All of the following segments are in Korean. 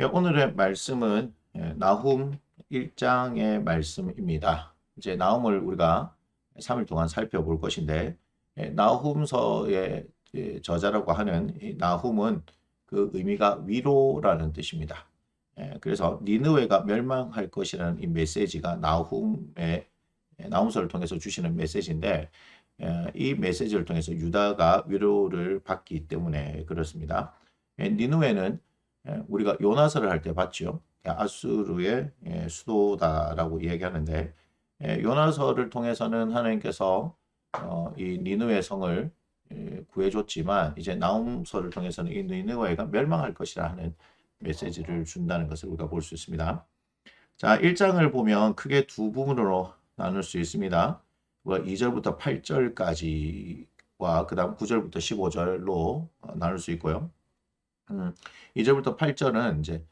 예, 오늘의 말씀은 예, 나훔 1장의 말씀입니다. 이제 나훔을 우리가 3일 동안 살펴볼 것인데 예, 나훔서의 저자라고 하는 나훔은 그 의미가 위로라는 뜻입니다. 그래서 니느웨가 멸망할 것이라는 이 메시지가 나훔의 나훔서를 통해서 주시는 메시지인데 이 메시지를 통해서 유다가 위로를 받기 때문에 그렇습니다. 니느웨는 예, 우리가 요나서를 할 때 봤죠. 아수르의 예, 수도다라고 이야기하는데 예, 요나서를 통해서는 하나님께서 어, 이 니느웨 성을 구해줬지만 이제 나움서를 통해서는 이 니느웨가 멸망할 것이라 하는 메시지를 준다는 것을 우리가 볼 수 있습니다. 자, 1장을 보면 크게 두 부분으로 나눌 수 있습니다. 2절부터 8절까지와 그 다음 9절부터 15절로 어, 나눌 수 있고요. 음, 2절부터 8절은 이제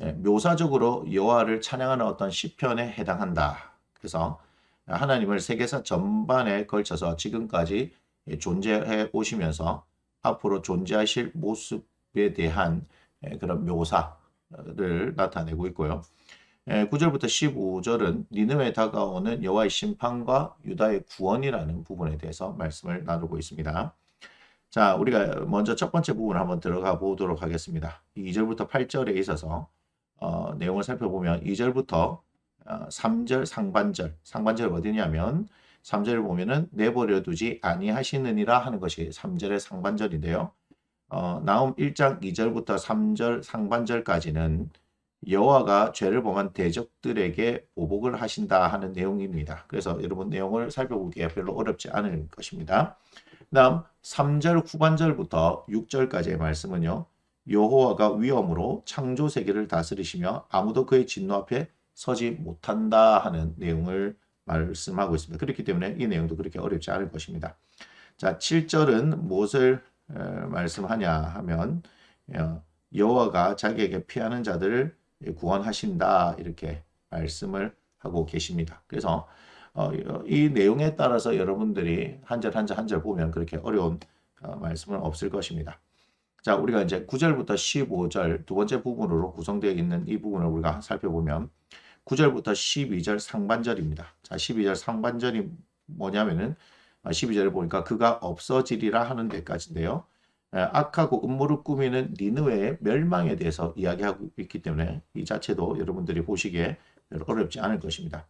예, 묘사적으로 여호와를 찬양하는 어떤 시편에 해당한다. 그래서 하나님을 세계사 전반에 걸쳐서 지금까지 존재해 오시면서 앞으로 존재하실 모습에 대한 예, 그런 묘사를 나타내고 있고요. 9절부터 예, 15절은 니느웨 다가오는 여호와의 심판과 유다의 구원이라는 부분에 대해서 말씀을 나누고 있습니다. 자, 우리가 먼저 첫 번째 부분을 한번 들어가 보도록 하겠습니다. 2절부터 8절에 있어서 어, 내용을 살펴보면 2절부터 어, 3절 상반절, 상반절 어디냐면 3절을 보면은 내버려 두지 아니하시느니라 하는 것이 3절의 상반절인데요. 어, 나움 1장 2절부터 3절 상반절까지는 여호와가 죄를 범한 대적들에게 보복을 하신다 하는 내용입니다. 그래서 여러분 내용을 살펴보기에 별로 어렵지 않을 것입니다. 다음 3절 후반절부터 6절까지의 말씀은요. 여호와가 위엄으로 창조 세계를 다스리시며 아무도 그의 진노 앞에 서지 못한다 하는 내용을 말씀하고 있습니다. 그렇기 때문에 이 내용도 그렇게 어렵지 않을 것입니다. 자, 7절은 무엇을 말씀하냐 하면 어, 여호와가 자기에게 피하는 자들을 구원하신다 이렇게 말씀을 하고 계십니다. 그래서 어, 이 내용에 따라서 여러분들이 한 절 한 절 한 절 보면 그렇게 어려운 어, 말씀은 없을 것입니다. 자, 우리가 이제 9절부터 15절 두 번째 부분으로 구성되어 있는 이 부분을 우리가 살펴보면 9절부터 12절 상반절입니다. 자, 12절 상반절이 뭐냐면은 12절을 어, 보니까 그가 없어지리라 하는 데까지인데요. 악하고 음모를 꾸미는 니느웨의 멸망에 대해서 이야기하고 있기 때문에 이 자체도 여러분들이 보시기에 어렵지 않을 것입니다.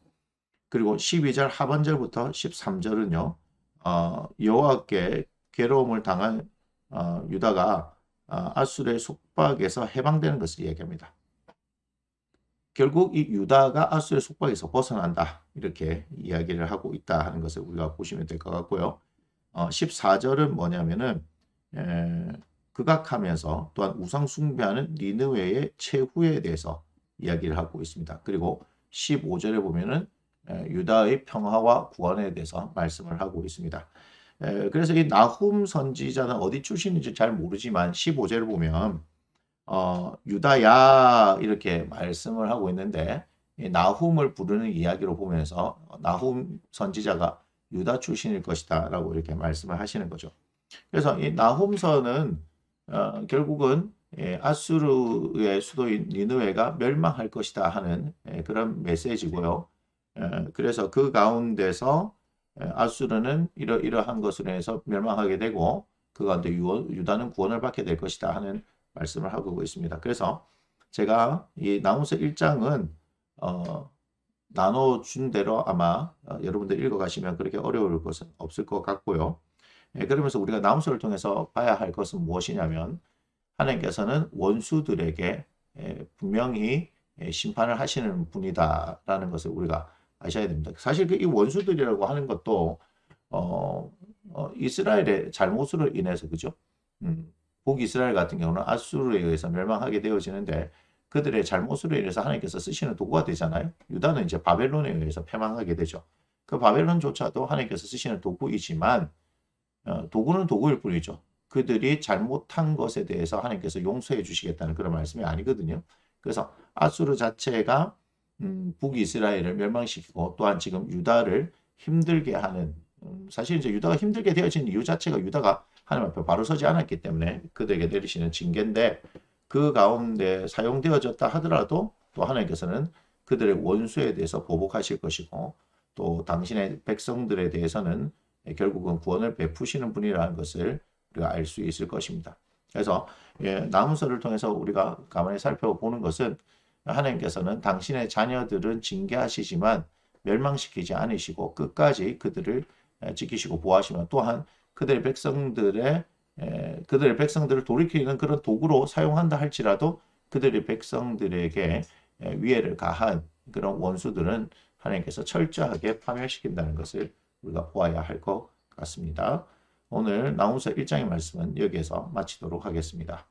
그리고 12절 하반절부터 13절은요. 어, 여호와께 괴로움을 당한 어, 유다가 어, 아수르의 속박에서 해방되는 것을 얘기합니다. 결국 이 유다가 아수르의 속박에서 벗어난다. 이렇게 이야기를 하고 있다 하는 것을 우리가 보시면 될 것 같고요. 어, 14절은 뭐냐면은 에, 극악하면서 또한 우상 숭배하는 니느웨의 최후에 대해서 이야기를 하고 있습니다. 그리고 15절에 보면은 유다의 평화와 구원에 대해서 말씀을 하고 있습니다. 그래서 이 나훔 선지자는 어디 출신인지 잘 모르지만 15절을 보면 어, 유다야 이렇게 말씀을 하고 있는데 나훔을 부르는 이야기로 보면서 나훔 선지자가 유다 출신일 것이다 라고 이렇게 말씀을 하시는 거죠. 그래서 이 나훔서는 어, 결국은 예, 아수르의 수도인 니느웨가 멸망할 것이다 하는 예, 그런 메시지고요. 그래서 그 가운데서 아수르는 이러 이러한 것으로 해서 멸망하게 되고 그 가운데 유다는 구원을 받게 될 것이다 하는 말씀을 하고 있습니다. 그래서 제가 이 나무서 1장은 어, 나눠준 대로 아마 어, 여러분들 읽어가시면 그렇게 어려울 것은 없을 것 같고요. 예, 그러면서 우리가 나무서를 통해서 봐야 할 것은 무엇이냐면 하나님께서는 원수들에게 예, 분명히 예, 심판을 하시는 분이다라는 것을 우리가 아셔야 됩니다. 사실 그 이 원수들이라고 하는 것도 어, 어, 이스라엘의 잘못으로 인해서 그죠? 음, 북이스라엘 같은 경우는 아수르에 의해서 멸망하게 되어지는데 그들의 잘못으로 인해서 하나님께서 쓰시는 도구가 되잖아요. 유다는 이제 바벨론에 의해서 패망하게 되죠. 그 바벨론조차도 하나님께서 쓰시는 도구이지만 어, 도구는 도구일 뿐이죠. 그들이 잘못한 것에 대해서 하나님께서 용서해 주시겠다는 그런 말씀이 아니거든요. 그래서 아수르 자체가 음, 북이스라엘을 멸망시키고 또한 지금 유다를 힘들게 하는 음, 사실 이제 유다가 힘들게 되어진 이유 자체가 유다가 하나님 앞에 바로 서지 않았기 때문에 그들에게 내리시는 징계인데 그 가운데 사용되어졌다 하더라도 또 하나님께서는 그들의 원수에 대해서 보복하실 것이고 또 당신의 백성들에 대해서는 결국은 구원을 베푸시는 분이라는 것을 우리가 알 수 있을 것입니다. 그래서 예, 나무서를 통해서 우리가 가만히 살펴보는 것은 하나님께서는 당신의 자녀들은 징계하시지만 멸망시키지 않으시고 끝까지 그들을 에, 지키시고 보호하시며 또한 그들의 백성들의 에, 그들의 백성들을 돌이키는 그런 도구로 사용한다 할지라도 그들의 백성들에게 에, 위해를 가한 그런 원수들은 하나님께서 철저하게 파멸시킨다는 것을 우리가 보아야 할 것 같습니다. 오늘 나무서 1장의 말씀은 여기에서 마치도록 하겠습니다.